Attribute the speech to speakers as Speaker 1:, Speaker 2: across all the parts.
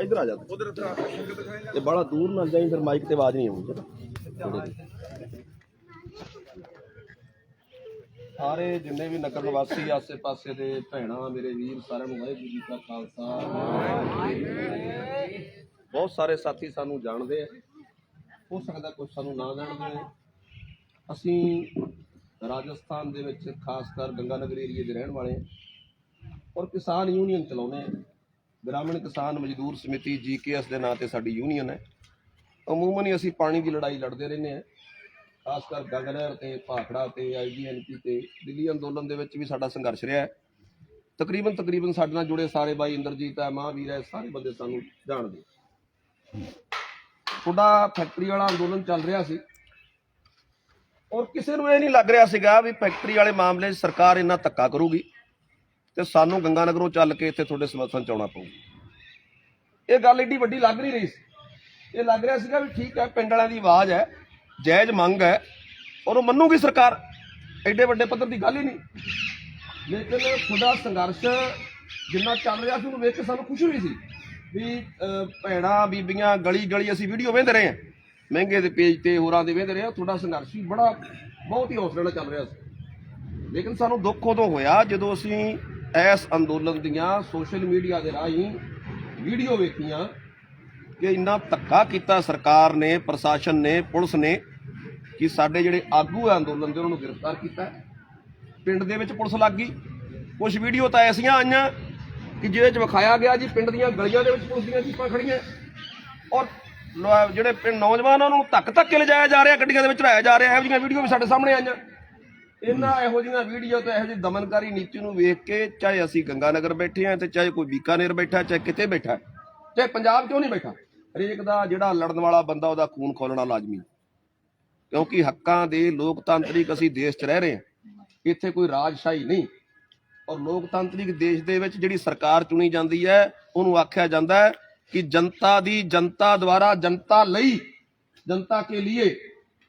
Speaker 1: ਇੱਧਰ ਆ ਜਾ
Speaker 2: ਉਧਰ
Speaker 1: ਤੇ ਬੜਾ ਦੂਰ ਨਾ ਜਾਈਂ, ਫਿਰ ਮਾਈਕ ਤੇ ਆਵਾਜ਼ ਨਹੀਂ ਆਉਂਦੀ। ਸਾਰੇ ਜਿੰਨੇ ਵੀ ਨਗਰ ਨਿਵਾਸੀ ਆਸੇ-ਪਾਸੇ ਦੇ ਭੈਣਾਂ, ਮੇਰੇ ਵੀਰ, ਸਾਰਿਆਂ ਨੂੰ ਵਾਹਿਗੁਰੂ ਜੀ ਕਾ ਖਾਲਸਾ। ਬਹੁਤ ਸਾਰੇ ਸਾਥੀ ਸਾਨੂੰ ਜਾਣਦੇ ਆ। ਹੋ ਸਕਦਾ ਕੁਝ ਸਾਨੂੰ ਨਾ ਜਾਣਦੇ ਅਸੀਂ ਰਾਜਸਥਾਨ ਦੇ ਵਿੱਚ ਖਾਸ ਕਰ ਗੰਗਾਨਗਰ ਏਰੀਏ ਦੇ ਰਹਿਣ ਵਾਲੇ ਹਾਂ ਔਰ ਕਿਸਾਨ ਯੂਨੀਅਨ ਚਲਾਉਂਦੇ ਆ। ਗ੍ਰਾਮੀਣ ਕਿਸਾਨ ਮਜ਼ਦੂਰ ਸਮਿਤੀ ਜੀਕੇਐਸ ਦੇ ਨਾਂ ਤੇ ਸਾਡੀ ਯੂਨੀਅਨ ਹੈ। ਅਮੂਮਨ ਹੀ ਅਸੀਂ ਪਾਣੀ ਦੀ ਲੜਾਈ ਲੜਦੇ ਰਹਿੰਦੇ ਹਾਂ। ਖਾਸ ਕਰ ਗੰਗਨਹਿਰ ਤੇ ਭਾਖੜਾ ਤੇ ਆਈਡੀਐਨਪੀ ਤੇ ਦਿੱਲੀ ਅੰਦੋਲਨ ਦੇ ਵਿੱਚ ਵੀ ਸਾਡਾ ਸੰਘਰਸ਼ ਰਿਹਾ ਹੈ। ਤਕਰੀਬਨ ਤਕਰੀਬਨ ਸਾਡੇ ਨਾਲ ਜੁੜੇ ਸਾਰੇ ਬਾਈ ਇੰਦਰਜੀਤ ਹੈ, ਮਹਾਵੀਰ ਹੈ, ਸਾਰੇ ਬੰਦੇ ਸਾਨੂੰ ਜਾਣਦੇ ਤੁਹਾਡਾ ਫੈਕਟਰੀ ਵਾਲਾ ਅੰਦੋਲਨ ਚੱਲ ਰਿਹਾ ਸੀ। ਔਰ ਕਿਸੇ ਨੂੰ ਇਹ ਨਹੀਂ ਲੱਗ ਰਿਹਾ ਸੀਗਾ ਵੀ ਫੈਕਟਰੀ ਵਾਲੇ ਮਾਮਲੇ 'ਚ ਸਰਕਾਰ ਇੰਨਾ ਧੱਕਾ ਕਰੂਗੀ। ਤੇ ਸਾਨੂੰ ਗੰਗਾਨਗਰੋਂ ਚੱਲ ਕੇ ਇੱਥੇ ਤੁਹਾਡੇ ਸਮਰਥਨ ਚ ਆਉਣਾ ਪਊ। ਇਹ ਗੱਲ ਏਡੀ ਵੱਡੀ ਲੱਗ ਨਹੀਂ ਰਹੀ ਸੀ। ਇਹ ਲੱਗ ਰਿਹਾ ਸੀਗਾ ਵੀ ਠੀਕ ਹੈ ਪਿੰਡ ਵਾਲਿਆਂ ਦੀ ਆਵਾਜ਼ ਹੈ ਜਾਇਜ਼ ਮੰਗ ਹੈ ਔਰ ਉਹ ਮੰਨੂਗੀ ਸਰਕਾਰ। ਐਡੇ ਵੱਡੇ ਪੱਧਰ ਦੀ ਗੱਲ ਹੀ ਨਹੀਂ। ਲੇਕਿਨ ਤੁਹਾਡਾ ਸੰਘਰਸ਼ ਜਿੰਨਾ ਚੱਲ ਰਿਹਾ ਸੀ ਉਹਨੂੰ ਵੇਖ ਕੇ ਸਾਨੂੰ ਖੁਸ਼ੀ ਹੋਈ ਸੀ ਵੀ ਅਹ, ਭੈਣਾਂ ਬੀਬੀਆਂ ਗਲੀ ਗਲੀ ਅਸੀਂ ਵੀਡੀਓ ਵੇਖਦੇ ਰਹੇ ਹਾਂ। ਮਹਿੰਗੇ ਦੇ ਪੇਜ ਤੇ ਹੋਰਾਂ ਦੇ ਵੇਖਦੇ ਰਹੇ ਹਾਂ। ਤੁਹਾਡਾ ਸੰਘਰਸ਼ ਵੀ ਬੜਾ ਬਹੁਤ ਹੀ ਹੌਸਲੇ ਨਾਲ ਚੱਲ ਰਿਹਾ ਸੀ। ਲੇਕਿਨ ਸਾਨੂੰ ਦੁੱਖ ਉਦੋਂ ਹੋਇਆ ਜਦੋਂ ਅਸੀਂ ਇਸ ਅੰਦੋਲਨ ਦੀਆਂ ਸੋਸ਼ਲ ਮੀਡੀਆ ਦੇ ਰਾਹੀਂ ਵੀਡੀਓ ਵੇਖੀਆਂ ਕਿ ਇੰਨਾ ਧੱਕਾ ਕੀਤਾ ਸਰਕਾਰ ਨੇ, ਪ੍ਰਸ਼ਾਸਨ ਨੇ, ਪੁਲਿਸ ਨੇ ਕਿ ਸਾਡੇ ਜਿਹੜੇ ਆਗੂ ਆ ਅੰਦੋਲਨ ਦੇ, ਉਹਨਾਂ ਨੂੰ ਗ੍ਰਿਫਤਾਰ ਕੀਤਾ। ਪਿੰਡ ਦੇ ਵਿੱਚ ਪੁਲਿਸ ਲੱਗ ਗਈ। ਕੁਝ ਵੀਡੀਓ ਤਾਂ ਐਸੀਆਂ ਆਈਆਂ ਕਿ ਜਿਹਦੇ 'ਚ ਵਿਖਾਇਆ ਗਿਆ ਜੀ, ਪਿੰਡ ਦੀਆਂ ਗਲੀਆਂ ਦੇ ਵਿੱਚ ਪੁਲਿਸ ਦੀਆਂ ਜੀਪਾਂ ਖੜੀਆਂ। ਔਰ ਜਿਹੜੇ ਪਿੰਡ ਨੌਜਵਾਨਾਂ ਨੂੰ ਧੱਕ ਧੱਕ ਕੇ ਲਿਜਾਇਆ ਜਾ ਰਿਹਾ, ਗੱਡੀਆਂ ਦੇ ਵਿੱਚ ਚੜਾਇਆ ਜਾ ਰਿਹਾ, ਇਹੋ ਜਿਹੀਆਂ ਵੀਡੀਓ ਵੀ ਸਾਡੇ ਸਾਹਮਣੇ ਆਈਆਂ। ਇਹਨਾਂ ਇਹੋ ਜਿਹੀਆਂ ਵੀਡੀਓ ਤੇ ਇਹੋ ਜਿਹੀ ਦਮਨਕਾਰੀ ਨੀਤੀ ਨੂੰ ਵੇਖ ਕੇ ਚਾਹੇ ਅਸੀਂ ਗੰਗਾਨਗਰ ਬੈਠੇ ਆ ਤੇ ਚਾਹੇ ਕੋਈ ਬੀਕਾਨੇਰ ਬੈਠਾ, ਚਾਹੇ ਕਿਤੇ ਬੈਠਾ ਚਾਹੇ ਪੰਜਾਬ ਕਿਉਂ ਨਹੀਂ ਬੈਠਾ? ਹਰੇਕ ਦਾ ਜਿਹੜਾ ਲੜਨ ਵਾਲਾ ਬੰਦਾ, ਉਹਦਾ ਖੂਨ ਖੋਲਣਾ ਲਾਜ਼ਮੀ ਕਿਉਂਕਿ ਹੱਕਾਂ ਦੇ ਲੋਕਤਾਂਤਰਿਕ ਅਸੀਂ ਦੇਸ਼ 'ਚ ਰਹਿ ਰਹੇ ਹਾਂ। ਇੱਥੇ ਕੋਈ ਰਾਜਸ਼ਾਹੀ ਨਹੀਂ। ਔਰ ਲੋਕਤਾਂਤਰਿਕ ਦੇਸ਼ ਦੇ ਵਿੱਚ ਜਿਹੜੀ ਸਰਕਾਰ ਚੁਣੀ ਜਾਂਦੀ ਹੈ, ਉਹਨੂੰ ਆਖਿਆ ਜਾਂਦਾ ਹੈ ਕਿ ਜਨਤਾ ਦੀ ਜਨਤਾ ਦੁਆਰਾ ਜਨਤਾ ਲਈ ਜਨਤਾ ਕੇ ਲਈ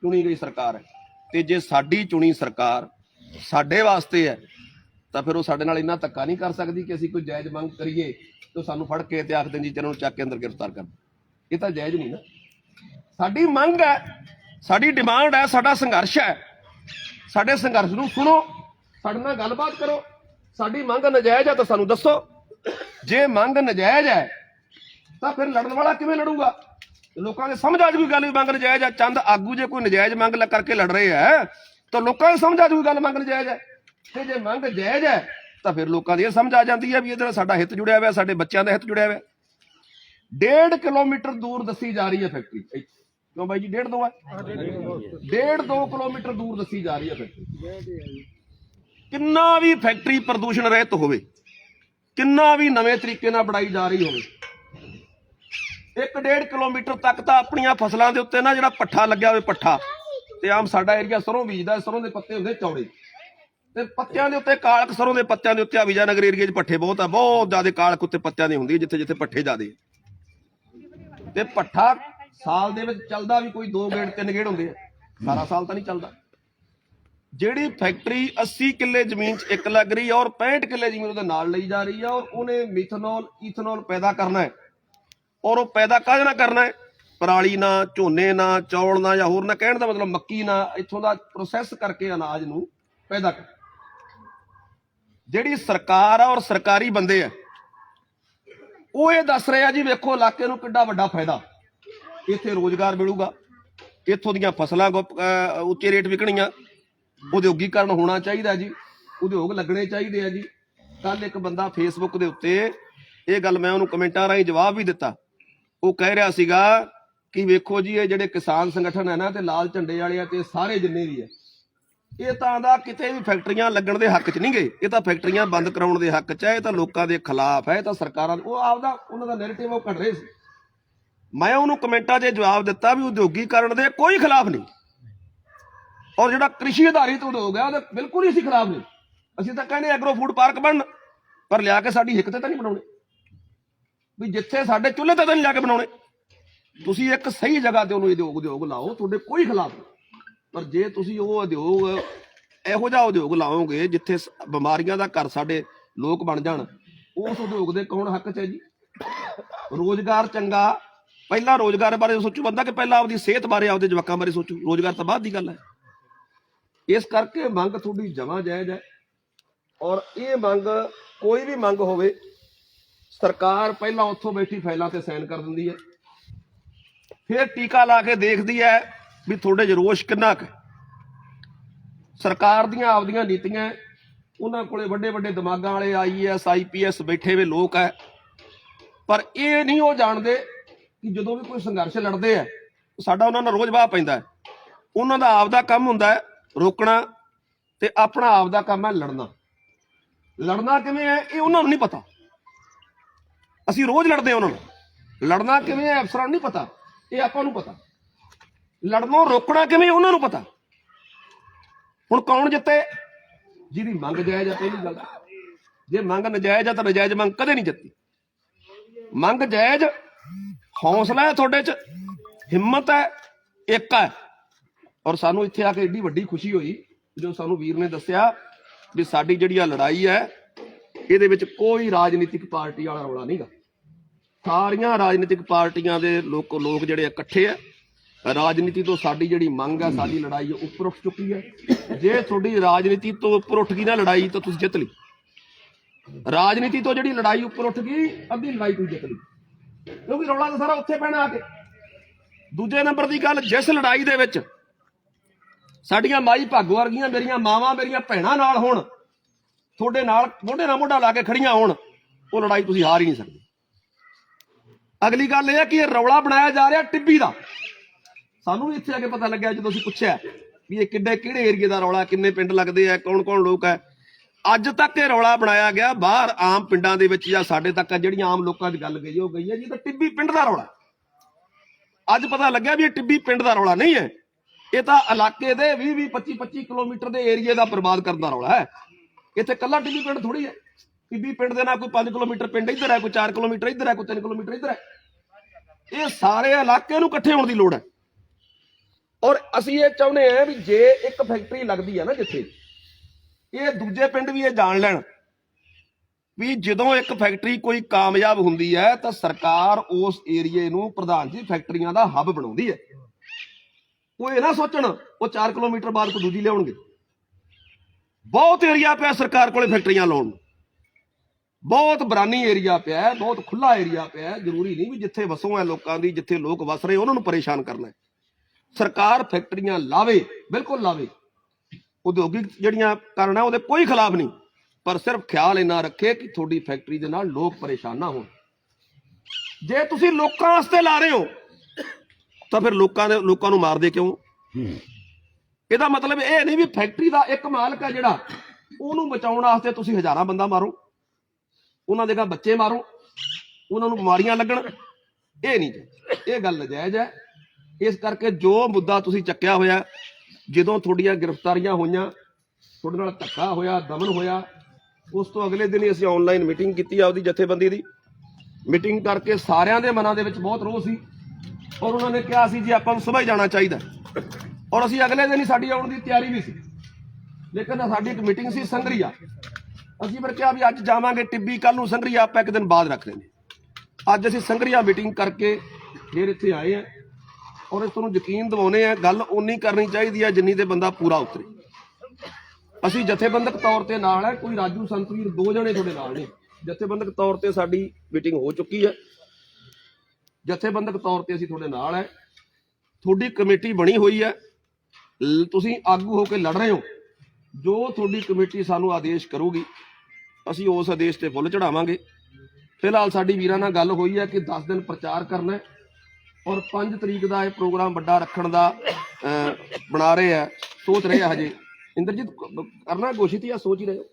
Speaker 1: ਚੁਣੀ ਗਈ ਸਰਕਾਰ ਹੈ। ਤੇ ਜੇ ਸਾਡੀ ਚੁਣੀ ਸਰਕਾਰ ਸਾਡੇ ਵਾਸਤੇ ਹੈ, ਤਾਂ ਫਿਰ ਉਹ ਸਾਡੇ ਨਾਲ ਇੰਨਾ ਧੱਕਾ ਨਹੀਂ ਕਰ ਸਕਦੀ ਕਿ ਅਸੀਂ ਕੋਈ ਜਾਇਜ਼ ਮੰਗ ਕਰੀਏ ਤਾਂ ਸਾਨੂੰ ਫੜ ਕੇ ਤੇ ਆਖਦੇ ਜੀ ਚਲੋ ਚੱਕ ਕੇ ਅੰਦਰ ਗ੍ਰਿਫਤਾਰ ਕਰ ਇਹ ਤਾਂ ਜਾਇਜ਼ ਨਹੀਂ ਨਾ। ਸਾਡੀ ਮੰਗ ਹੈ, ਸਾਡੀ ਡਿਮਾਂਡ ਹੈ, ਸਾਡਾ ਸੰਘਰਸ਼ ਹੈ। ਸਾਡੇ ਸੰਘਰਸ਼ ਨੂੰ ਸੁਣੋ, ਸਾਡੇ ਨਾਲ ਗੱਲਬਾਤ ਕਰੋ। ਸਾਡੀ ਮੰਗ ਨਜਾਇਜ਼ ਹੈ ਤਾਂ ਸਾਨੂੰ ਦੱਸੋ। ਜੇ ਮੰਗ ਨਜਾਇਜ਼ ਹੈ, ਤਾਂ ਫਿਰ ਲੜਨ ਵਾਲਾ ਕਿਵੇਂ ਲੜੂਗਾ? ਲੋਕਾਂ ਦੇ ਸਮਝ ਆ ਜੂਗੀ ਗੱਲ ਵੀ ਮੰਗ ਨਜਾਇਜ਼ ਹੈ ਚੰਦ ਆਗੂ ਜੇ ਕੋਈ ਨਜਾਇਜ਼ ਮੰਗ ਲ ਕਰਕੇ ਲੜ ਰਹੇ ਹੈ ਤਾਂ ਲੋਕਾਂ ਦੇ ਸਮਝ ਆ ਜੂਗੀ ਗੱਲ ਮੰਗ ਨਜਾਇਜ਼ ਹੈ ਤੇ ਜੇ ਮੰਗ ਜਾਇਜ਼ ਹੈ ਤਾਂ ਫਿਰ ਲੋਕਾਂ ਦੀ ਇਹ ਸਮਝ ਆ ਜਾਂਦੀ ਹੈ ਵੀ ਇਹਦੇ ਨਾਲ ਸਾਡਾ ਹਿੱਤ ਜੁੜਿਆ ਹੋਇਆ, ਸਾਡੇ ਬੱਚਿਆਂ ਦਾ ਹਿੱਤ ਜੁੜਿਆ ਹੋਇਆ। ਡੇਢ ਕਿਲੋਮੀਟਰ ਦੂਰ ਦੱਸੀ ਜਾ ਰਹੀ ਹੈ ਫੈਕਟਰੀ ਕਿਉਂ ਬਾਈ ਜੀ, ਡੇਢ ਦੋ ਹੈ ਡੇਢ ਦੋ ਕਿਲੋਮੀਟਰ ਦੂਰ ਦੱਸੀ ਜਾ ਰਹੀ ਹੈ ਫੈਕਟਰੀ ਕਿੰਨਾ ਵੀ ਫੈਕਟਰੀ ਪ੍ਰਦੂਸ਼ਣ ਰਹਿਤ ਹੋਵੇ, ਕਿੰਨਾ ਵੀ ਨਵੇਂ ਤਰੀਕੇ ਨਾਲ ਬਣਾਈ ਜਾ ਰਹੀ ਹੋਵੇ ਇੱਕ ਡੇਢ ਕਿਲੋਮੀਟਰ ਤੱਕ ਤਾਂ ਆਪਣੀਆਂ ਫਸਲਾਂ ਦੇ ਉੱਤੇ ਨਾ ਜਿਹੜਾ ਪੱਠਾ ਲੱਗਿਆ ਹੋਵੇ ਪੱਠਾ, ਤੇ ਆਮ ਸਾਡਾ ਏਰੀਆ ਸਰੋਂ ਬੀਜਦਾ, ਸਰੋਂ ਦੇ ਪੱਤੇ ਹੁੰਦੇ ਚੌੜੇ। ਤੇ ਪੱਤਿਆਂ ਦੇ ਉੱਤੇ ਕਾਲਕ, ਸਰੋਂ ਦੇ ਪੱਤਿਆਂ ਦੇ ਉੱਤੇ ਆ ਵਿਜਯਨਗਰ ਏਰੀਏ 'ਚ ਪੱਠੇ ਬਹੁਤ ਆ, ਬਹੁਤ ਜ਼ਿਆਦਾ ਕਾਲਕ ਉੱਤੇ ਪੱਤਿਆਂ ਦੀ ਹੁੰਦੀ ਜਿੱਥੇ ਜਿੱਥੇ ਪੱਠੇ ਜ਼ਿਆਦੇ ਤੇ ਪੱਠਾ ਸਾਲ ਦੇ ਵਿੱਚ ਚੱਲਦਾ ਵੀ ਕੋਈ 2 ਗੇੜ 3 ਗੇੜ ਹੁੰਦੇ ਆ। ਸਾਰਾ ਸਾਲ ਤਾਂ ਨਹੀਂ ਚੱਲਦਾ। ਜਿਹੜੀ ਫੈਕਟਰੀ 80 ਕਿੱਲੇ ਜ਼ਮੀਨ 'ਚ ਇੱਕ ਲੱਗ ਰਹੀ ਹੈ ਔਰ 65 ਕਿੱਲੇ ਜ਼ਮੀਨ ਉਹਦੇ ਨਾਲ ਲਈ ਜਾ ਰਹੀ ਹੈ ਔਰ ਉਹਨੇ ਮਿਥਨੋਲ, ਈਥਨੋਲ ਪੈਦਾ ਕਰਨਾ ਹੈ। ਔਰ ਉਹ ਪੈਦਾ ਕਾਹਦੇ ਨਾਲ ਕਰਨਾ ਹੈ? ਪਰਾਲੀ ਨਾ ਝੋਨੇ ਨਾ ਚੌਲ ਨਾ ਜਾਂ ਹੋਰ ਨਾ ਕਹਿਣ ਦਾ ਮਤਲਬ ਮੱਕੀ ਨਾ ਇੱਥੋਂ ਦਾ ਪ੍ਰੋਸੈਸ ਕਰਕੇ ਅਨਾਜ ਨੂੰ ਪੈਦਾ ਕਰ। ਜਿਹੜੀ ਸਰਕਾਰ ਆ ਔਰ ਸਰਕਾਰੀ ਬੰਦੇ ਆ, ਉਹ ਇਹ ਦੱਸ ਰਹੇ ਆ ਜੀ, ਵੇਖੋ, ਇਲਾਕੇ ਨੂੰ ਕਿੱਡਾ ਵੱਡਾ ਫਾਇਦਾ। ਇੱਥੇ ਰੋਜ਼ਗਾਰ ਮਿਲੂਗਾ। ਇੱਥੋਂ ਦੀਆਂ ਫਸਲਾਂ ਗੁੱਪ- ਉੱਚੇ ਰੇਟ ਵਿਕਣੀਆਂ। ਉਦਯੋਗੀਕਰਨ ਹੋਣਾ ਚਾਹੀਦਾ ਜੀ। ਉਦਯੋਗ ਲੱਗਣੇ ਚਾਹੀਦੇ ਆ ਜੀ। ਕੱਲ ਇੱਕ ਬੰਦਾ ਫੇਸਬੁੱਕ ਦੇ ਉੱਤੇ ਇਹ ਗੱਲ ਮੈਂ ਉਹਨੂੰ ਕਮੈਂਟਾਂ ਰਾਹੀਂ ਜਵਾਬ ਵੀ ਦਿੱਤਾ। ਉਹ ਕਹਿ ਰਿਹਾ ਸੀਗਾ ਕਿ ਵੇਖੋ ਜੀ, ਇਹ ਜਿਹੜੇ ਕਿਸਾਨ ਸੰਗਠਨ ਹੈ ਨਾ, ਤੇ ਲਾਲ ਝੰਡੇ ਵਾਲੇ ਆ ਤੇ ਸਾਰੇ ਜਿੰਨੇ ਵੀ ਹੈ ਇਹ ਤਾਂ ਦਾ ਕਿਤੇ ਵੀ ਫੈਕਟਰੀਆਂ ਲੱਗਣ ਦੇ ਹੱਕ 'ਚ ਨਹੀਂ ਗਏ। ਇਹ ਤਾਂ ਫੈਕਟਰੀਆਂ ਬੰਦ ਕਰਾਉਣ ਦੇ ਹੱਕ 'ਚ ਹੈ ਇਹ ਤਾਂ ਲੋਕਾਂ ਦੇ ਖਿਲਾਫ ਹੈ ਇਹ ਤਾਂ ਸਰਕਾਰਾਂ ਉਹ ਆਪਦਾ ਉਹਨਾਂ ਦਾ ਨੈਰੇਟਿਵ ਉਹ ਕੱਢ ਰਹੇ ਸੀ। ਮੈਂ ਉਹਨੂੰ ਕਮੈਂਟਾਂ 'ਚ ਜਵਾਬ ਦਿੱਤਾ ਵੀ ਉਦਯੋਗੀਕਰਨ ਦੇ ਕੋਈ ਖਿਲਾਫ ਨਹੀਂ। ਔਰ ਜਿਹੜਾ ਕ੍ਰਿਸ਼ੀ ਆਧਾਰਿਤ ਉਦਯੋਗ ਹੈ ਉਹਦੇ ਬਿਲਕੁਲ ਹੀ ਅਸੀਂ ਖਿਲਾਫ ਨਹੀਂ। ਅਸੀਂ ਤਾਂ ਕਹਿੰਦੇ ਐਗਰੋ ਫੂਡ ਪਾਰਕ ਬਣਨ, ਪਰ ਲਿਆ ਕੇ ਸਾਡੀ ਹਿੱਕ ਤੇ ਤਾਂ ਨਹੀਂ ਬਣਾਉਣੇ। ਵੀ ਜਿੱਥੇ ਸਾਡੇ ਚੁੱਲ੍ਹੇ ਤੇ ਤਾਂ ਨਹੀਂ ਲਿਆ ਕੇ ਬਣਾਉਣੇ। ਤੁਸੀਂ ਇੱਕ ਸਹੀ ਜਗ੍ਹਾ ਤੇ ਉਹਨੂੰ ਉਦਯੋਗ ਉਦਯੋਗ ਲਾਓ, ਤੁਹਾਡੇ ਕੋਈ ਖਿਲਾਫ ਪਰ ਜੇ ਤੁਸੀਂ ਉਹ ਉਦਯੋਗ, ਇਹੋ ਜਿਹਾ ਉਦਯੋਗ ਲਾਓਗੇ ਜਿੱਥੇ ਬਿਮਾਰੀਆਂ ਦਾ ਘਰ ਸਾਡੇ ਲੋਕ ਬਣ ਜਾਣ, ਉਸ ਉਦਯੋਗ ਦੇ ਕੌਣ ਹੱਕ 'ਚ ਹੈ ਜੀ? ਰੋਜ਼ਗਾਰ ਚੰਗਾ, ਪਹਿਲਾਂ ਰੋਜ਼ਗਾਰ ਬਾਰੇ ਸੋਚੂ ਬੰਦਾ ਕਿ ਪਹਿਲਾਂ ਆਪਦੀ ਸਿਹਤ ਬਾਰੇ ਆਪਦੇ ਜਵਾਕਾਂ ਬਾਰੇ ਸੋਚੂ, ਰੋਜ਼ਗਾਰ ਤਾਂ ਬਾਅਦ ਦੀ ਗੱਲ ਹੈ। ਇਸ ਕਰਕੇ ਮੰਗ ਤੁਹਾਡੀ ਜਮਾ ਜਾਇਜ਼ ਹੈ ਔਰ ਇਹ ਮੰਗ ਕੋਈ ਵੀ ਮੰਗ ਹੋਵੇ ਸਰਕਾਰ ਪਹਿਲਾਂ ਉੱਥੋਂ ਬੈਠੀ ਫਾਈਲਾਂ ਤੇ ਸਾਈਨ ਕਰ ਦਿੰਦੀ ਹੈ। ਫਿਰ ਟੀਕਾ ਲਾ ਕੇ ਦੇਖਦੀ ਹੈ ਵੀ ਤੁਹਾਡੇ 'ਚ ਰੋਸ਼ ਕਿੰਨਾ ਕੁ ਸਰਕਾਰ ਦੀਆਂ ਆਪਦੀਆਂ ਨੀਤੀਆਂ ਉਹਨਾਂ ਕੋਲੇ ਵੱਡੇ ਵੱਡੇ ਦਿਮਾਗਾਂ ਵਾਲੇ ਆਈਐਸ ਆਈਪੀਐਸ ਬੈਠੇ ਹੋਏ ਲੋਕ ਹੈ। ਪਰ ਇਹ ਨਹੀਂ ਉਹ ਜਾਣਦੇ ਕਿ ਜਦੋਂ ਵੀ ਕੋਈ ਸੰਘਰਸ਼ ਲੜਦੇ ਆ ਸਾਡਾ ਉਹਨਾਂ ਨਾਲ ਰੋਜ਼ ਵਾਹ ਪੈਂਦਾ ਉਹਨਾਂ ਦਾ ਆਪਦਾ ਕੰਮ ਹੁੰਦਾ ਹੈ ਰੋਕਣਾ ਤੇ ਆਪਣਾ ਆਪਦਾ ਕੰਮ ਹੈ ਲੜਨਾ। ਲੜਨਾ ਕਿਵੇਂ ਹੈ, ਇਹ ਉਹਨਾਂ ਨੂੰ ਨਹੀਂ ਪਤਾ। ਅਸੀਂ ਰੋਜ਼ ਲੜਦੇ ਹਾਂ ਉਹਨਾਂ ਨਾਲ ਲੜਨਾ ਕਿਵੇਂ ਹੈ ਅਫਸਰਾਂ ਨੂੰ ਨਹੀਂ ਪਤਾ, ਇਹ ਆਪਾਂ ਨੂੰ ਪਤਾ। ਲੜਨੋਂ ਰੋਕਣਾ ਕਿਵੇਂ ਉਹਨਾਂ ਨੂੰ ਪਤਾ। ਹੁਣ ਕੌਣ ਜਿੱਤੇ? ਜਿਹਦੀ ਮੰਗ ਜਾਇਜ਼ ਆ ਪਹਿਲੀ ਗੱਲ ਜੇ ਮੰਗ ਨਜਾਇਜ਼ ਆ ਤਾਂ ਨਜਾਇਜ਼ ਮੰਗ ਕਦੇ ਨਹੀਂ ਜਿੱਤੀ। ਮੰਗ ਜਾਇਜ਼ ਹੌਸਲਾ ਹੈ ਤੁਹਾਡੇ 'ਚ, ਹਿੰਮਤ ਹੈ ਇੱਕ ਹੈ। ਔਰ ਸਾਨੂੰ ਇੱਥੇ ਆ ਕੇ ਏਡੀ ਵੱਡੀ ਖੁਸ਼ੀ ਹੋਈ ਜਦੋਂ ਸਾਨੂੰ ਵੀਰ ਨੇ ਦੱਸਿਆ ਵੀ ਸਾਡੀ ਜਿਹੜੀ ਆ ਲੜਾਈ ਹੈ, ਇਹਦੇ ਵਿੱਚ ਕੋਈ ਰਾਜਨੀਤਿਕ ਪਾਰਟੀ ਵਾਲਾ ਰੌਲਾ ਨਹੀਂਗਾ ਸਾਰੀਆਂ ਰਾਜਨੀਤਿਕ ਪਾਰਟੀਆਂ ਦੇ ਲੋਕ ਲੋਕ ਜਿਹੜੇ ਇਕੱਠੇ ਆ, ਰਾਜਨੀਤੀ ਤੋਂ ਸਾਡੀ ਜਿਹੜੀ ਮੰਗ ਹੈ ਸਾਡੀ ਲੜਾਈ ਉੱਪਰ ਉੱਠ ਚੁੱਕੀ ਹੈ ਜੇ ਤੁਹਾਡੀ ਰਾਜਨੀਤੀ ਤੋਂ ਉੱਪਰ ਉੱਠ ਗਈ ਨਾ ਲੜਾਈ, ਤਾਂ ਤੁਸੀਂ ਜਿੱਤ ਲਈ। ਰਾਜਨੀਤੀ ਤੋਂ ਜਿਹੜੀ ਲੜਾਈ ਉੱਪਰ ਉੱਠ ਗਈ, ਅੱਧੀ ਲੜਾਈ ਤੁਸੀਂ ਜਿੱਤ ਲਈ। ਕਿਉਂਕਿ ਰੌਲਾ ਤਾਂ ਸਾਰਾ ਉੱਥੇ ਪੈਣਾ ਆ ਕੇ। ਦੂਜੇ ਨੰਬਰ ਦੀ ਗੱਲ, ਜਿਸ ਲੜਾਈ ਦੇ ਵਿੱਚ ਸਾਡੀਆਂ ਮਾਈ ਭਾਗੋ ਵਰਗੀਆਂ ਮੇਰੀਆਂ ਮਾਵਾਂ, ਮੇਰੀਆਂ ਭੈਣਾਂ ਨਾਲ ਹੋਣ, ਤੁਹਾਡੇ ਨਾਲ ਮੋਢੇ ਨਾਲ ਮੋਢਾ ਲਾ ਕੇ ਖੜੀਆਂ ਹੋਣ, ਉਹ ਲੜਾਈ ਤੁਸੀਂ ਹਾਰ ਹੀ ਨਹੀਂ ਸਕਦੇ। ਅਗਲੀ ਗੱਲ ਇਹ ਹੈ ਕਿ ਇਹ ਰੌਲਾ ਬਣਾਇਆ ਜਾ ਰਿਹਾ ਟਿੱਬੀ ਦਾ। ਸਾਨੂੰ ਵੀ ਇੱਥੇ ਆ ਕੇ ਪਤਾ ਲੱਗਿਆ ਜਦੋਂ ਅਸੀਂ ਪੁੱਛਿਆ ਵੀ ਇਹ ਕਿੱਡੇ ਕਿਹੜੇ ਏਰੀਏ ਦਾ ਰੌਲਾ, ਕਿੰਨੇ ਪਿੰਡ ਲੱਗਦੇ ਆ ਕੌਣ ਕੌਣ ਲੋਕ ਹੈ ਅੱਜ ਤੱਕ ਇਹ ਰੌਲਾ ਬਣਾਇਆ ਗਿਆ ਬਾਹਰ ਆਮ ਪਿੰਡਾਂ ਦੇ ਵਿੱਚ ਜਾਂ ਸਾਡੇ ਤੱਕ ਜਿਹੜੀਆਂ ਆਮ ਲੋਕਾਂ ਦੀ ਗੱਲ ਗਈ ਉਹ ਗਈ ਹੈ ਜੀ ਤਾਂ ਟਿੱਬੀ ਪਿੰਡ ਦਾ ਰੌਲਾ। ਅੱਜ ਪਤਾ ਲੱਗਿਆ ਵੀ ਇਹ ਟਿੱਬੀ ਪਿੰਡ ਦਾ ਰੌਲਾ ਨਹੀਂ ਹੈ। ਇਹ ਤਾਂ ਇਲਾਕੇ ਦੇ 20 20 25 25 ਕਿਲੋਮੀਟਰ ਦੇ ਏਰੀਏ ਦਾ ਬਰਬਾਦ ਕਰਨ ਦਾ ਰੌਲਾ ਹੈ। ਇੱਥੇ ਕੱਲਾ ਟਿੱਬੀ ਪਿੰਡ ਥੋੜੀ ਹੈ। ਟਿੱਬੀ ਪਿੰਡ ਦੇ ਨਾਲ ਕੋਈ 5 ਕਿਲੋਮੀਟਰ ਪਿੰਡ ਇੱਧਰ ਹੈ, ਕੋਈ 4 ਕਿਲੋਮੀਟਰ ਇੱਧਰ ਹੈ, ਕੋਈ 3 ਕਿਲੋਮੀਟਰ ਇੱਧਰ ਹੈ। ਇਹ ਸਾਰੇ ਇਲਾਕੇ ਨੂੰ ਇਕੱਠੇ ਹੋਣ ਦੀ ਲੋੜ ਹੈ। ਔਰ ਅਸੀਂ ਇਹ ਚਾਹੁੰਦੇ ਹਾਂ ਵੀ ਜੇ ਇੱਕ ਫੈਕਟਰੀ ਲੱਗਦੀ ਹੈ ਨਾ ਜਿੱਥੇ, ਇਹ ਦੂਜੇ ਪਿੰਡ ਵੀ ਇਹ ਜਾਣ ਲੈਣ ਵੀ ਜਦੋਂ ਇੱਕ ਫੈਕਟਰੀ ਕੋਈ ਕਾਮਯਾਬ ਹੁੰਦੀ ਹੈ ਤਾਂ ਸਰਕਾਰ ਉਸ ਏਰੀਏ ਨੂੰ ਪ੍ਰਧਾਨ ਜੀ ਫੈਕਟਰੀਆਂ ਦਾ ਹੱਬ ਬਣਾਉਂਦੀ ਹੈ। ਉਹ ਇਹ ਨਾ ਸੋਚਣ, ਉਹ 4 ਕਿਲੋਮੀਟਰ ਬਾਅਦ ਕੋਈ ਦੂਜੀ ਲਿਆਉਣਗੇ। ਬਹੁਤ ਏਰੀਆ ਪਿਆ ਸਰਕਾਰ ਕੋਲੇ ਫੈਕਟਰੀਆਂ ਲਾਉਣ ਬਹੁਤ ਬਰਾਨੀ ਏਰੀਆ ਪਿਆ ਹੈ ਬਹੁਤ ਖੁੱਲਾ ਏਰੀਆ ਪਿਆ ਹੈ। ਜ਼ਰੂਰੀ ਨਹੀਂ ਵੀ ਜਿੱਥੇ ਵਸੋਂ ਹੈ ਲੋਕਾਂ ਦੀ ਜਿੱਥੇ ਲੋਕ ਵਸ ਰਹੇ ਉਹਨਾਂ ਨੂੰ ਪਰੇਸ਼ਾਨ ਕਰਨਾ ਹੈ। ਸਰਕਾਰ ਫੈਕਟਰੀਆਂ ਲਾਵੇ ਬਿਲਕੁਲ ਲਾਵੇ। ਉਦਯੋਗਿਕ ਜਿਹੜੀਆਂ ਕਰਨਾ ਉਹਦੇ ਕੋਈ ਖਿਲਾਫ ਨਹੀਂ। ਪਰ ਸਿਰਫ ਖਿਆਲ ਇਹਨਾਂ ਰੱਖੇ ਕਿ ਤੁਹਾਡੀ ਫੈਕਟਰੀ ਦੇ ਨਾਲ ਲੋਕ ਪਰੇਸ਼ਾਨ ਨਾ ਹੋਣ। ਜੇ ਤੁਸੀਂ ਲੋਕਾਂ ਵਾਸਤੇ ਲਾ ਰਹੇ ਹੋ ਤਾਂ ਫਿਰ ਲੋਕਾਂ ਦੇ ਲੋਕਾਂ ਨੂੰ ਮਾਰਦੇ ਕਿਉਂ? ਇਹਦਾ ਮਤਲਬ ਇਹ ਨਹੀਂ ਵੀ ਫੈਕਟਰੀ ਦਾ ਇੱਕ ਮਾਲਕ ਹੈ ਜਿਹੜਾ ਉਹਨੂੰ ਬਚਾਉਣ ਵਾਸਤੇ ਤੁਸੀਂ ਹਜ਼ਾਰਾਂ ਬੰਦਾ ਮਾਰੋ। ਉਹਨਾਂ ਦੇ ਘਰ ਬੱਚੇ ਮਾਰੋ, ਉਹਨਾਂ ਨੂੰ ਬਿਮਾਰੀਆਂ ਲੱਗਣ। ਇਹ ਨਹੀਂ ਇਹ ਗੱਲ ਨਜਾਇਜ਼ ਹੈ। ਇਸ ਕਰਕੇ ਜੋ ਮੁੱਦਾ ਤੁਸੀਂ ਚੱਕਿਆ ਹੋਇਆ, ਜਦੋਂ ਤੁਹਾਡੀਆਂ ਗ੍ਰਿਫਤਾਰੀਆਂ ਹੋਈਆਂ, ਤੁਹਾਡੇ ਨਾਲ ਧੱਕਾ ਹੋਇਆ, ਦਮਨ ਹੋਇਆ, ਉਸ ਤੋਂ ਅਗਲੇ ਦਿਨ ਹੀ ਅਸੀਂ ਆਨਲਾਈਨ ਮੀਟਿੰਗ ਕੀਤੀ ਆਪਦੀ ਜਥੇਬੰਦੀ ਦੀ। ਮੀਟਿੰਗ ਕਰਕੇ ਸਾਰਿਆਂ ਦੇ ਮਨਾਂ ਦੇ ਵਿੱਚ ਬਹੁਤ ਰੋਹ ਸੀ ਔਰ ਉਹਨਾਂ ਨੇ ਕਿਹਾ ਸੀ ਜੀ, ਆਪਾਂ ਨੂੰ ਸੁਬਾਹ ਜਾਣਾ ਚਾਹੀਦਾ ਔਰ ਅਸੀਂ ਅਗਲੇ ਦਿਨ ਹੀ ਸਾਡੀ ਆਉਣ ਦੀ ਤਿਆਰੀ ਵੀ ਸੀ। ਲੇਕਿਨ ਸਾਡੀ ਇੱਕ ਮੀਟਿੰਗ ਸੀ ਸੰਗਰੀਆ। ਅਸੀਂ ਫਿਰ ਕਿਹਾ ਵੀ ਅੱਜ ਜਾਵਾਂਗੇ ਟਿੱਬੀ ਕੱਲ ਨੂੰ ਸੰਗਰੀਆ ਆਪਾਂ ਇੱਕ ਦਿਨ ਬਾਅਦ ਰੱਖ ਲੈਂਦੇ ਅੱਜ ਅਸੀਂ ਸੰਗਰੀਆ ਮੀਟਿੰਗ ਕਰਕੇ ਫਿਰ ਇੱਥੇ ਆਏ ਆ ਔਰ ਇਸ ਤੁਹਾਨੂੰ ਯਕੀਨ ਦਿਵਾਉਨੇ ਆ ਗੱਲ ਓਨੀ ਕਰਨੀ ਚਾਹੀਦੀ ਹੈ ਜਿੰਨੀ ਤੇ ਬੰਦਾ ਪੂਰਾ ਉਤਰੇ। ਅਸੀਂ ਜਥੇਬੰਦਕ ਤੌਰ ਤੇ ਨਾਲ ਹੈ, ਕੋਈ ਰਾਜੂ ਸੰਤਵੀਰ ਦੋ ਜਣੇ ਤੁਹਾਡੇ ਨਾਲ ਨੇ। ਜਥੇਬੰਦਕ ਤੌਰ ਤੇ ਸਾਡੀ ਮੀਟਿੰਗ ਹੋ ਚੁੱਕੀ ਹੈ। ਜਥੇਬੰਦਕ ਤੌਰ ਤੇ ਅਸੀਂ ਤੁਹਾਡੇ ਨਾਲ ਹੈ। ਤੁਹਾਡੀ ਕਮੇਟੀ ਬਣੀ ਹੋਈ ਹੈ। ਤੁਸੀਂ ਆਗੂ ਹੋ ਕੇ ਲੜ ਰਹੇ ਹੋ। ਜੋ ਤੁਹਾਡੀ ਕਮੇਟੀ ਸਾਨੂੰ ਆਦੇਸ਼ ਕਰੂਗੀ ਅਸੀਂ ਉਸ ਆਦੇਸ਼ ਤੇ ਫੁੱਲ ਚੜਾਵਾਂਗੇ। ਫਿਲਹਾਲ ਸਾਡੀ ਵੀਰਾਂ ਨਾਲ ਗੱਲ ਹੋਈ ਹੈ ਕਿ 10 ਦਿਨ ਪ੍ਰਚਾਰ ਕਰਨਾ ਹੈ ਔਰ 5 ਤਰੀਕ ਦਾ ਇਹ ਪ੍ਰੋਗਰਾਮ ਵੱਡਾ ਰੱਖਣ ਦਾ ਬਣਾ ਰਹੇ ਆ, ਸੋਚ ਰਹੇ ਆ ਹਜੇ। ਇੰਦਰਜੀਤ, ਕ- ਕਰਨਾ ਘੋਸ਼ਿਤ ਆ ਸੋਚ ਹੀ ਰਹੇ ਹੋ?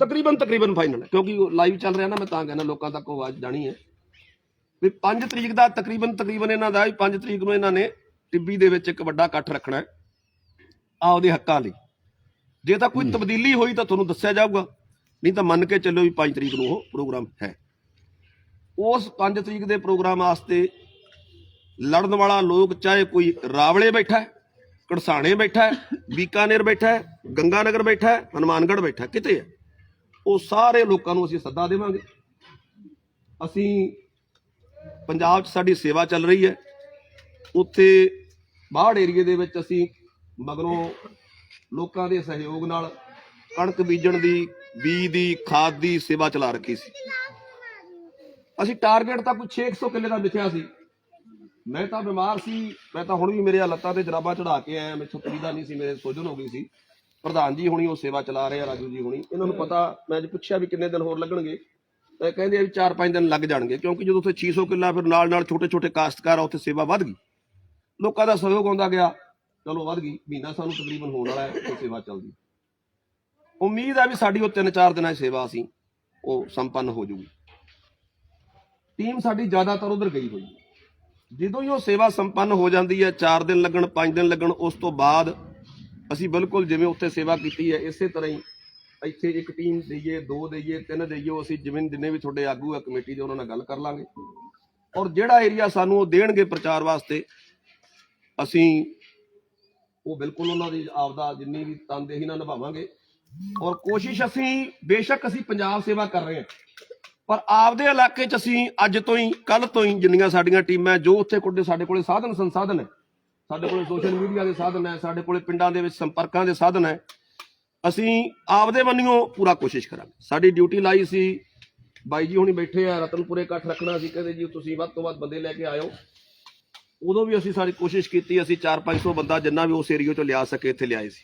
Speaker 1: ਤਕਰੀਬਨ ਤਕਰੀਬਨ ਫਾਈਨਲ ਕਿਉਂਕਿ ਲਾਈਵ ਚੱਲ ਰਿਹਾ ਨਾ, ਮੈਂ ਤਾਂ ਕਹਿੰਦਾ ਲੋਕਾਂ ਤੱਕ ਆਵਾਜ਼ ਜਾਣੀ ਹੈ। ਵੀ 5 ਤਰੀਕ ਦਾ ਤਕਰੀਬਨ ਤਕਰੀਬਨ ਇਹਨਾਂ ਦਾ ਵੀ 5 ਤਰੀਕ ਨੂੰ ਇਹਨਾਂ ਨੇ ਟਿੱਬੀ ਦੇ ਵਿੱਚ ਇੱਕ ਵੱਡਾ ਇਕੱਠ ਰੱਖਣਾ ਹੈ ਆਪਦੇ ਹੱਕਾਂ ਲਈ। ਜੇ ਤਾਂ ਕੋਈ ਤਬਦੀਲੀ ਹੋਈ ਤਾਂ ਤੁਹਾਨੂੰ ਦੱਸਿਆ ਜਾਊਗਾ। ਨਹੀਂ ਤਾਂ ਮੰਨ ਕੇ ਚੱਲੋ ਵੀ 5 ਤਰੀਕ ਨੂੰ ਉਹ ਪ੍ਰੋਗਰਾਮ ਹੈ। ਉਸ 5 ਤਰੀਕ ਦੇ ਪ੍ਰੋਗਰਾਮ ਵਾਸਤੇ ਲੜਨ ਵਾਲਾ ਲੋਕ ਚਾਹੇ ਕੋਈ ਰਾਵਲੇ ਬੈਠਾ ਹੈ ਕੜਸਾਣੇ ਬੈਠਾ ਹੈ ਬੀਕਾਨੇਰ ਬੈਠਾ ਹੈ ਗੰਗਾਨਗਰ ਬੈਠਾ ਹੈ ਹਨੂਮਾਨਗੜ੍ਹ ਬੈਠਾ ਹੈ, ਕਿਤੇ ਹੈ। ਉਹ ਸਾਰੇ ਲੋਕਾਂ ਨੂੰ ਅਸੀਂ ਸੱਦਾ ਦੇਵਾਂਗੇ। ਅਸੀਂ ਪੰਜਾਬ 'ਚ ਸਾਡੀ ਸੇਵਾ ਚੱਲ ਰਹੀ ਹੈ। ਉੱਥੇ ਬਾਹਰ ਏਰੀਏ ਦੇ ਵਿੱਚ ਅਸੀਂ ਮਗਰੋਂ ਲੋਕਾਂ ਦੇ ਸਹਿਯੋਗ ਨਾਲ ਕਣਕ ਬੀਜਣ ਦੀ ਬੀ ਦੀ, ਖਾਦ ਦੀ ਸੇਵਾ ਚਲਾ ਰੱਖੀ ਸੀ। ਅਸੀਂ ਟਾਰਗੇਟ ਤਾਂ ਕੋਈ 600 ਕਿੱਲੇ ਦਾ ਲਿਖਿਆ ਸੀ। ਮੈਂ ਤਾਂ ਬਿਮਾਰ ਸੀ। ਮੈਂ ਤਾਂ ਹੁਣ ਵੀ ਮੇਰੇ ਲੱਤਾਂ ਤੇ ਜਰਾਬਾਂ ਚੜਾ ਕੇ ਆਇਆ। ਮੈਥੋਂ ਤੁਰੀਦਾ ਨਹੀਂ ਸੀ, ਮੇਰੇ ਸੋਜਨ ਹੋ ਗਈ ਸੀ। ਪ੍ਰਧਾਨ ਜੀ ਹੁਣੀ ਉਹ ਸੇਵਾ ਚਲਾ ਰਹੇ ਆ, ਰਾਜੂ ਜੀ ਹੁਣੀ। ਇਹਨਾਂ ਨੂੰ ਪਤਾ, ਮੈਂ ਅੱਜ ਪੁੱਛਿਆ ਵੀ ਕਿੰਨੇ ਦਿਨ ਹੋਰ ਲੱਗਣਗੇ, ਤਾਂ ਕਹਿੰਦੇ ਆ ਵੀ 4-5 ਦਿਨ ਲੱਗ ਜਾਣਗੇ, ਕਿਉਂਕਿ ਜਦੋਂ ਉੱਥੇ 600 ਕਿੱਲਾ ਫਿਰ ਨਾਲ ਨਾਲ ਛੋਟੇ-ਛੋਟੇ ਕਾਸ਼ਤਕਾਰ ਆ, ਉੱਥੇ ਸੇਵਾ ਵੱਧ ਗਈ। ਲੋਕਾਂ ਦਾ ਸਹਿਯੋਗ ਆਉਂਦਾ ਗਿਆ। ਚਲੋ ਵੱਧ ਗਈ, ਮਹੀਨਾ ਸਾਨੂੰ ਤਕਰੀਬਨ ਹੋਣ ਵਾਲਾ ਹੈ ਤੇ ਸੇਵਾ ਚੱਲਦੀ। ਉਮੀਦ ਹੈ ਵੀ ਸਾਡੀ ਉਹ 3-4 ਦਿਨਾਂ ਦੀ ਸੇਵਾ ਅਸੀਂ, ਉਹ ਸੰਪੰਨ ਹੋ ਜੂਗੀ। ਟੀਮ ਸਾਡੀ ਜ਼ਿਆਦਾਤਰ ਉਧਰ ਗਈ ਹੋਈ ਜਦੋਂ ਹੀ ਉਹ ਸੇਵਾ ਸੰਪੰਨ ਹੋ ਜਾਂਦੀ ਹੈ 4 ਦਿਨ ਲੱਗਣ 5 ਦਿਨ ਲੱਗਣ, ਉਸ ਤੋਂ ਬਾਅਦ ਅਸੀਂ ਬਿਲਕੁਲ ਜਿਵੇਂ ਉੱਥੇ ਸੇਵਾ ਕੀਤੀ ਹੈ, ਇਸੇ ਤਰ੍ਹਾਂ ਹੀ ਇੱਥੇ ਇੱਕ ਟੀਮ ਦਈਏ, ਦੋ ਦਈਏ, ਤਿੰਨ ਦਈਏ ਅਸੀਂ ਜਿਵੇਂ ਜਿੰਨੇ ਵੀ ਤੁਹਾਡੇ ਆਗੂ ਆ, ਕਮੇਟੀ ਦੇ, ਉਹਨਾਂ ਨਾਲ ਗੱਲ ਕਰ ਲਾਂਗੇ। ਔਰ ਜਿਹੜਾ ਏਰੀਆ ਸਾਨੂੰ ਉਹ ਦੇਣਗੇ ਪ੍ਰਚਾਰ ਵਾਸਤੇ, ਅਸੀਂ ਉਹ ਬਿਲਕੁਲ ਉਹਨਾਂ ਦੀ ਆਪਦਾ ਜਿੰਨੀ ਵੀ ਤਨਦੇਹੀ ਨਾਲ ਨਿਭਾਵਾਂਗੇ। ਔਰ ਕੋਸ਼ਿਸ਼ ਅਸੀਂ, ਬੇਸ਼ੱਕ ਅਸੀਂ ਪੰਜਾਬ ਸੇਵਾ ਕਰ ਰਹੇ ਹਾਂ। ਪਰ ਆਪਦੇ ਇਲਾਕੇ 'ਚ ਅਸੀਂ ਅੱਜ ਤੋਂ ਹੀ ਕੱਲ ਤੋਂ ਹੀ ਜਿੰਨੀਆਂ ਸਾਡੀਆਂ ਟੀਮਾਂ ਜੋ ਉੱਥੇ ਕੋਡੇ ਸਾਡੇ ਕੋਲੇ ਸਾਧਨ ਸੰਸਾਧਨ ਹੈ, ਸਾਡੇ ਕੋਲੇ ਸੋਸ਼ਲ ਮੀਡੀਆ ਦੇ ਸਾਧਨ ਹੈ, ਸਾਡੇ ਕੋਲੇ ਪਿੰਡਾਂ ਦੇ ਵਿੱਚ ਸੰਪਰਕਾਂ ਦੇ ਸਾਧਨ ਹੈ, ਅਸੀਂ ਆਪਦੇ ਬੰਨਿਓ ਪੂਰਾ ਕੋਸ਼ਿਸ਼ ਕਰਾਂਗੇ। ਸਾਡੀ ਡਿਊਟੀ ਲਾਈ ਸੀ। ਬਾਈ ਜੀ ਹੁਣੀ ਬੈਠੇ ਆ, ਰਤਨਪੁਰੇ ਇਕੱਠ ਰੱਖਣਾ ਸੀ, ਕਹਿੰਦੇ ਜੀ ਤੁਸੀਂ ਵੱਧ ਤੋਂ ਵੱਧ ਬੰਦੇ ਲੈ ਕੇ ਆਇਓ। ਉਦੋਂ ਵੀ ਅਸੀਂ ਸਾਰੀ ਕੋਸ਼ਿਸ਼ ਕੀਤੀ, ਅਸੀਂ 4-500 ਬੰਦਾ ਜਿੰਨਾ ਵੀ ਉਸ ਏਰੀਆ ਚੋਂ ਲਿਆ ਸਕੇ, ਇੱਥੇ ਲਿਆਏ ਸੀ।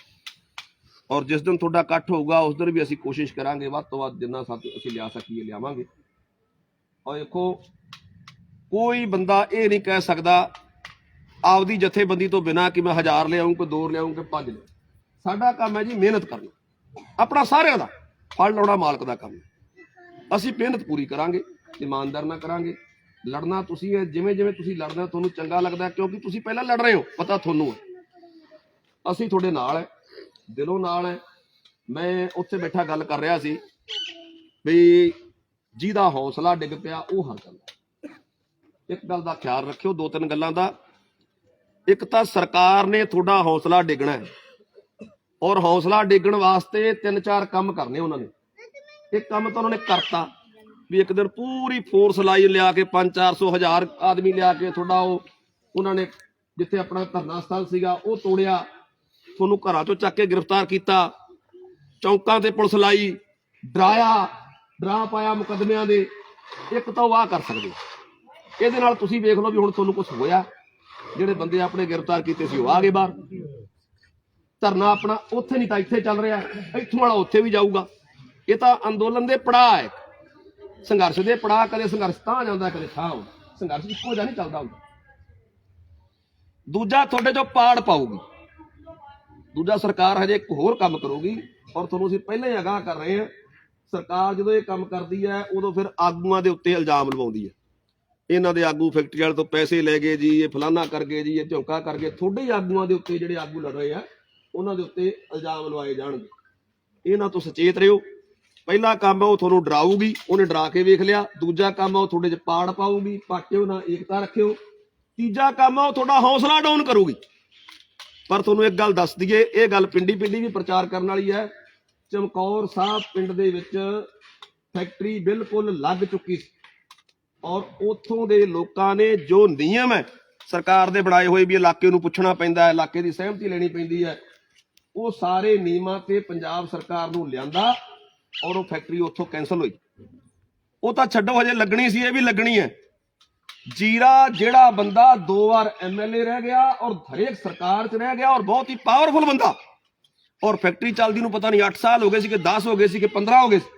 Speaker 1: ਔਰ ਜਿਸ ਦਿਨ ਤੁਹਾਡਾ ਇਕੱਠ ਹੋਊਗਾ, ਉਸ ਦਿਨ ਵੀ ਅਸੀਂ ਕੋਸ਼ਿਸ਼ ਕਰਾਂਗੇ, ਵੱਧ ਤੋਂ ਵੱਧ ਜਿੰਨਾ ਸਾਥ ਅਸੀਂ ਲਿਆ ਸਕੀਏ, ਲਿਆਵਾਂਗੇ। ਔਰ ਦੇਖੋ, ਕੋਈ ਬੰਦਾ ਇਹ ਨਹੀਂ ਕਹਿ ਸਕਦਾ, ਆਪਦੀ ਜਥੇਬੰਦੀ ਤੋਂ ਬਿਨਾ ਕਿ ਮੈਂ ਹਜ਼ਾਰ ਲਿਆਉਂ ਕਿ ਦੋ ਲਿਆਉਂ ਕਿ ਪੰਜ ਲਿਆਉਂ ਸਾਡਾ ਕੰਮ ਹੈ ਜੀ ਮਿਹਨਤ ਕਰਨਾ। ਆਪਣਾ ਸਾਰਿਆਂ ਦਾ, ਫਲ ਲਾਉਣਾ ਮਾਲਕ ਦਾ ਕੰਮ ਹੈ। ਅਸੀਂ ਮਿਹਨਤ ਪੂਰੀ ਕਰਾਂਗੇ, ਇਮਾਨਦਾਰ ਨਾਲ ਕਰਾਂਗੇ ਲੜਨਾ ਤੁਸੀਂ ਹੈ ਜਿਵੇਂ ਜਿਵੇਂ ਤੁਸੀਂ ਲੜਦੇ ਹੋ ਤੁਹਾਨੂੰ ਚੰਗਾ ਲੱਗਦਾ ਹੈ, ਕਿਉਂਕਿ ਤੁਸੀਂ ਪਹਿਲਾਂ ਲੜ ਰਹੇ ਹੋ ਪਤਾ ਤੁਹਾਨੂੰ ਹੈ। ਅਸੀਂ ਤੁਹਾਡੇ ਨਾਲ ਹੈ ਦਿਲੋਂ ਨਾਲ ਹੈ। ਮੈਂ ਉੱਥੇ ਬੈਠਾ ਗੱਲ ਕਰ ਰਿਹਾ ਸੀ ਵੀ ਜਿਹਦਾ ਹੌਸਲਾ ਡਿੱਗ ਪਿਆ ਉਹ ਹਾਰ ਜਾਂਦਾ ਇੱਕ ਗੱਲ ਦਾ ਖਿਆਲ ਰੱਖਿਓ ਦੋ ਤਿੰਨ ਗੱਲਾਂ ਦਾ। ਇੱਕ ਤਾਂ ਸਰਕਾਰ ਨੇ ਤੁਹਾਡਾ ਹੌਸਲਾ ਡਿੱਗਣਾ ਹੈ ਔਰ ਹੌਸਲਾ ਡਿੱਗਣ ਵਾਸਤੇ ਤਿੰਨ ਚਾਰ ਕੰਮ ਕਰਨੇ ਉਹਨਾਂ ਨੇ। ਇੱਕ ਕੰਮ ਤਾਂ ਉਹਨਾਂ ਨੇ ਕਰਤਾ ਵੀ ਇੱਕ ਦਿਨ ਪੂਰੀ ਫੋਰਸ ਲਾਈ ਲਿਆ ਕੇ 5-400 ਹਜ਼ਾਰ ਆਦਮੀ ਲਿਆ ਕੇ ਤੁਹਾਡਾ ਉਹ, ਉਹਨਾਂ ਨੇ ਜਿੱਥੇ ਆਪਣਾ ਧਰਨਾ ਸਥਲ ਸੀਗਾ, ਉਹ ਤੋੜਿਆ। ਤੁਹਾਨੂੰ ਘਰਾਂ ਚੋਂ ਚੱਕ ਕੇ ਗ੍ਰਿਫਤਾਰ ਕੀਤਾ। ਚੌਂਕਾਂ ਤੇ ਪੁਲਿਸ ਲਾਈ, ਡਰਾਇਆ, ਡਰਾ ਪਾਇਆ ਮੁਕੱਦਮਿਆਂ ਦੇ। ਇੱਕ ਤਾਂ ਉਹ ਆਹ ਕਰ ਸਕਦੇ। ਇਹਦੇ ਨਾਲ ਤੁਸੀਂ ਵੇਖ ਲਓ ਵੀ ਹੁਣ ਤੁਹਾਨੂੰ ਕੁਝ ਹੋਇਆ। ਜਿਹੜੇ ਬੰਦੇ ਆਪਣੇ ਗ੍ਰਿਫਤਾਰ ਕੀਤੇ ਸੀ, ਉਹ ਆ ਗਏ ਬਾਹਰ। ਧਰਨਾ ਆਪਣਾ ਉੱਥੇ ਨਹੀਂ ਤਾਂ ਇੱਥੇ ਚੱਲ ਰਿਹਾ। ਇੱਥੋਂ ਵਾਲਾ ਉੱਥੇ ਵੀ ਜਾਊਗਾ। ਇਹ ਤਾਂ ਅੰਦੋਲਨ ਦੇ ਪੜਾਅ ਹੈ। ਸੰਘਰਸ਼ ਦੇ ਪੜਾਅ ਕਦੇ ਸੰਘਰਸ਼ ਤਾਂ ਜਾਂਦਾ, ਕਦੇ ਥਾਂ ਆਉਂਦਾ। ਸੰਘਰਸ਼ ਇੱਕੋ ਜਿਹਾ ਨਹੀਂ ਚੱਲਦਾ ਹੁੰਦਾ। ਦੂਜਾ ਤੁਹਾਡੇ ਚੋਂ ਪਾੜ ਪਾਊਗੀ। ਦੂਜਾ ਸਰਕਾਰ ਹਜੇ ਇੱਕ ਹੋਰ ਕੰਮ ਕਰੂਗੀ, ਔਰ ਤੁਹਾਨੂੰ ਅਸੀਂ ਪਹਿਲਾਂ ਹੀ ਅਗਾਹ ਕਰ ਰਹੇ ਹਾਂ। ਸਰਕਾਰ ਜਦੋਂ ਇਹ ਕੰਮ ਕਰਦੀ ਹੈ, ਉਦੋਂ ਫਿਰ ਆਗੂਆਂ ਦੇ ਉੱਤੇ ਇਲਜ਼ਾਮ ਲਵਾਉਂਦੀ ਹੈ। ਇਹਨਾਂ ਦੇ ਆਗੂ ਫੈਕਟਰੀ ਵਾਲੇ ਤੋਂ ਪੈਸੇ ਲੈ ਗਏ ਜੀ, ਇਹ ਫਲਾਨਾ ਕਰ ਗਏ ਜੀ, ਇਹ ਝੌਂਕਾ ਕਰ ਗਏ। ਤੁਹਾਡੇ ਹੀ ਆਗੂਆਂ ਦੇ ਉੱਤੇ ਜਿਹੜੇ ਆਗੂ ਲੜ ਰਹੇ ਆ, ਉਹਨਾਂ ਦੇ ਉੱਤੇ ਇਲਜ਼ਾਮ ਲਵਾਏ ਜਾਣਗੇ। ਇਹਨਾਂ ਤੋਂ ਸੁਚੇਤ ਰਹੋ। ਪਹਿਲਾ ਕੰਮ ਆ, ਉਹ ਤੁਹਾਨੂੰ ਡਰਾਊਗੀ, ਉਹਨੇ ਡਰਾ ਕੇ ਵੇਖ ਲਿਆ। ਦੂਜਾ ਕੰਮ ਆ, ਉਹ ਤੁਹਾਡੇ 'ਚ ਪਾੜ ਪਾਊਗੀ ਪਾਟਿਓ ਨਾ ਏਕਤਾ ਰੱਖਿਓ। ਤੀਜਾ ਕੰਮ ਹੈ ਉਹ ਤੁਹਾਡਾ ਹੌਸਲਾ ਡਾਊਨ ਕਰੂਗੀ। ਪਰ ਤੁਹਾਨੂੰ ਇੱਕ ਗੱਲ ਦੱਸ ਦਈਏ, ਇਹ ਗੱਲ ਪਿੰਡੀ ਪਿੰਡੀ ਵੀ ਪ੍ਰਚਾਰ ਕਰਨ ਵਾਲੀ ਹੈ। ਚਮਕੌਰ ਸਾਹਿਬ ਪਿੰਡ ਦੇ ਵਿੱਚ ਫੈਕਟਰੀ ਬਿਲਕੁਲ ਲੱਗ ਚੁੱਕੀ ਸੀ। ਔਰ ਉਥੋਂ ਦੇ ਲੋਕਾਂ ਨੇ ਜੋ ਨਿਯਮ ਹੈ, ਸਰਕਾਰ ਦੇ ਬਣਾਏ ਹੋਏ ਵੀ ਇਲਾਕੇ ਨੂੰ ਪੁੱਛਣਾ ਪੈਂਦਾ ਹੈ, ਇਲਾਕੇ ਦੀ ਸਹਿਮਤੀ ਲੈਣੀ ਪੈਂਦੀ ਹੈ, ਉਹ ਸਾਰੇ ਨਿਯਮਾਂ ਤੇ ਪੰਜਾਬ ਸਰਕਾਰ ਨੂੰ ਲਿਆਂਦਾ। ਔਰ ਉਹ ਫੈਕਟਰੀ ਉੱਥੋਂ ਕੈਨਸਲ ਹੋਈ। ਉਹ ਤਾਂ ਛੱਡੋ, ਹਜੇ ਲੱਗਣੀ ਸੀ, ਇਹ ਵੀ ਲੱਗਣੀ ਹੈ। ਜੀਰਾ ਜਿਹੜਾ ਬੰਦਾ ਦੋ ਵਾਰ ਐਮਐਲਏ ਰਹਿ ਗਿਆ ਔਰ ਹਰੇਕ ਸਰਕਾਰ 'ਚ ਰਹਿ ਗਿਆ ਔਰ ਬਹੁਤ ਹੀ ਪਾਵਰਫੁਲ ਬੰਦਾ। ਔਰ ਫੈਕਟਰੀ ਚੱਲਦੀ ਨੂੰ ਪਤਾ ਨਹੀਂ 8 ਸਾਲ ਹੋ ਗਏ ਸੀ ਕਿ 10 ਹੋ ਗਏ ਸੀ ਕਿ 15 ਹੋ ਗਏ ਸੀ।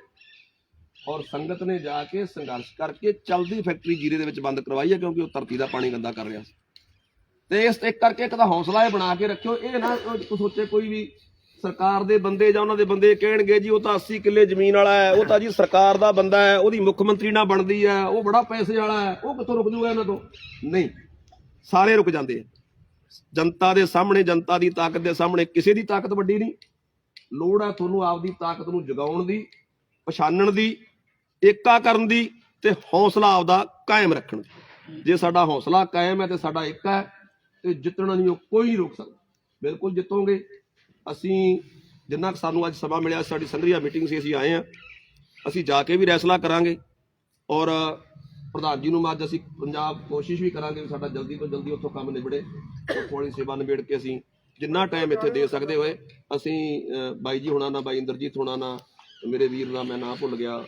Speaker 1: ਔਰ ਸੰਗਤ ਨੇ ਜਾ ਕੇ ਸੰਘਰਸ਼ ਕਰਕੇ ਚਲਦੀ ਫੈਕਟਰੀ ਜੀਰੇ ਦੇ ਵਿੱਚ ਬੰਦ ਕਰਵਾਈ ਹੈ ਕਿਉਂਕਿ ਉਹ ਧਰਤੀ ਦਾ ਪਾਣੀ ਗੰਦਾ ਕਰ ਰਿਹਾ ਸੀ। ਤੇ ਇਸ ਇੱਕ ਕਰਕੇ ਇੱਕ ਤਾਂ ਹੌਸਲਾ ਇਹ ਬਣਾ ਕੇ ਰੱਖਿਓ, ਇਹ ਨਾ ਸੋਚੇ ਕੋਈ ਵੀ ਸਰਕਾਰ ਦੇ ਬੰਦੇ ਜਾਂ ਉਹਨਾਂ ਦੇ ਬੰਦੇ ਕਹਿਣਗੇ ਜੀ, ਉਹ ਤਾਂ 80 ਕਿੱਲੇ ਜ਼ਮੀਨ ਵਾਲਾ ਹੈ, ਉਹ ਤਾਂ ਜੀ ਸਰਕਾਰ ਦਾ ਬੰਦਾ ਹੈ, ਉਹਦੀ ਮੁੱਖ ਮੰਤਰੀ ਨਾਲ ਬਣਦੀ ਹੈ, ਉਹ ਬੜਾ ਪੈਸੇ ਵਾਲਾ ਹੈ, ਉਹ ਕਿੱਥੋਂ ਰੁਕ ਜੂਗਾ ਇਹਨਾਂ ਤੋਂ? ਨਹੀਂ, ਸਾਰੇ ਰੁਕ ਜਾਂਦੇ ਆ। ਜਨਤਾ ਦੇ ਸਾਹਮਣੇ, ਜਨਤਾ ਦੀ ਤਾਕਤ ਦੇ ਸਾਹਮਣੇ ਕਿਸੇ ਦੀ ਤਾਕਤ ਵੱਡੀ ਨਹੀਂ। ਲੋੜ ਹੈ ਤੁਹਾਨੂੰ ਆਪਦੀ ਤਾਕਤ ਨੂੰ ਜਗਾਉਣ ਦੀ ਪਛਾਣਨ ਦੀ, ਏਕਾ ਕਰਨ ਦੀ ਤੇ ਹੌਸਲਾ ਆਪਦਾ ਕਾਇਮ ਰੱਖਣ ਦੀ। ਜੇ ਸਾਡਾ ਹੌਸਲਾ ਕਾਇਮ ਹੈ ਤੇ ਸਾਡਾ ਏਕਾ ਹੈ, ਤੇ ਜਿੱਤਣਾ ਨਹੀਂ ਉਹ ਕੋਈ ਨਹੀਂ ਰੋਕ ਸਕਦਾ। ਬਿਲਕੁਲ ਜਿੱਤੋਗੇ। ਅਸੀਂ ਜਿੰਨਾ ਕੁ ਸਾਨੂੰ ਅੱਜ ਸਮਾਂ ਮਿਲਿਆ ਸਾਡੀ ਸੰਗਰੀਆ ਮੀਟਿੰਗ ਸੀ ਅਸੀਂ ਆਏ ਆ ਅਸੀਂ ਜਾ ਕੇ ਵੀ ਰੈਸਲਾ ਕਰਾਂਗੇ ਔਰ ਪ੍ਰਧਾਨ ਜੀ ਨੂੰ ਮੈਂ ਅੱਜ ਅਸੀਂ ਪੰਜਾਬ ਕੋਸ਼ਿਸ਼ ਵੀ ਕਰਾਂਗੇ ਵੀ ਸਾਡਾ ਜਲਦੀ ਤੋਂ ਜਲਦੀ ਉੱਥੋਂ ਕੰਮ ਨਿਬੜੇ। ਉੱਥੋਂ ਵਾਲੀ ਸੇਵਾ ਨਿਬੇੜ ਕੇ ਅਸੀਂ ਜਿੰਨਾ ਟਾਈਮ ਇੱਥੇ ਦੇ ਸਕਦੇ ਹੋਏ ਅਸੀਂ ਬਾਈ ਜੀ ਹੁਣਾਂ ਨਾਲ ਬਾਈ ਇੰਦਰਜੀਤ ਹੁਣਾਂ ਨਾਲ ਮੇਰੇ ਵੀਰ ਦਾ ਮੈਂ ਨਾਮ ਭੁੱਲ ਗਿਆ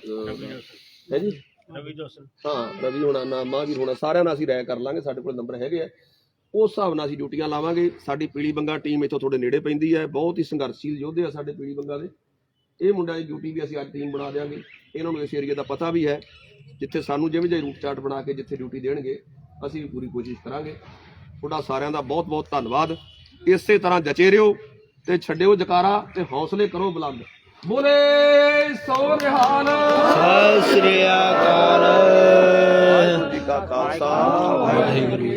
Speaker 1: ਹੈ ਜੀ
Speaker 2: ਰਵੀ ਜੋਸਨ।
Speaker 1: ਹਾਂ ਰਵੀ ਹੋਣਾ ਨਾ ਮਹਾਂਵੀਰ ਹੋਣਾ ਸਾਰਿਆਂ ਨਾਲ ਅਸੀਂ ਰਾਇ ਕਰ ਲਾਂਗੇ ਸਾਡੇ ਕੋਲ ਨੰਬਰ ਹੈਗੇ ਆ। ਉਸ ਹਿਸਾਬ ਨਾਲ ਅਸੀਂ ਡਿਊਟੀਆਂ ਲਾਵਾਂਗੇ। ਸਾਡੀ ਪੀਲੀ ਬੰਗਾ ਟੀਮ ਇੱਥੋਂ ਤੁਹਾਡੇ ਨੇੜੇ ਪੈਂਦੀ ਹੈ। ਬਹੁਤ ਹੀ ਸੰਘਰਸ਼ੀਲ ਯੋਧੇ ਆ ਸਾਡੇ ਪੀਲੀ ਬੰਗਾ ਦੇ। ਇਹ ਮੁੰਡਿਆਂ ਦੀ ਡਿਊਟੀ ਵੀ ਅਸੀਂ ਅੱਜ ਟੀਮ ਬਣਾ ਦਿਆਂਗੇ। ਇਹਨਾਂ ਨੂੰ ਇਸ ਏਰੀਆ ਦਾ ਪਤਾ ਵੀ ਹੈ। ਜਿੱਥੇ ਸਾਨੂੰ ਜਿਵੇਂ ਜਿਹੇ ਰੂਟ ਚਾਰਟ ਬਣਾ ਕੇ ਜਿੱਥੇ ਡਿਊਟੀ ਦੇਣਗੇ ਅਸੀਂ ਵੀ ਪੂਰੀ ਕੋਸ਼ਿਸ਼ ਕਰਾਂਗੇ। ਤੁਹਾਡਾ ਸਾਰਿਆਂ ਦਾ ਬਹੁਤ ਬਹੁਤ ਧੰਨਵਾਦ। ਇਸੇ ਤਰ੍ਹਾਂ ਜਚੇ ਰਹੋ ਤੇ ਛੱਡਿਓ ਜਕਾਰਾ ਤੇ ਹੌਸਲੇ ਕਰੋ ਬੁਲੰਦ। ਬੋਲੇ ਸੋ ਨਿਹਾਲ।
Speaker 2: ਸਤਿ ਸ੍ਰੀ ਅਕਾਲ।
Speaker 1: ਵਾਹਿਗੁਰੂ ਜੀ ਕਾ ਖਾਲਸਾ।
Speaker 2: ਵਾਹਿਗੁਰੂ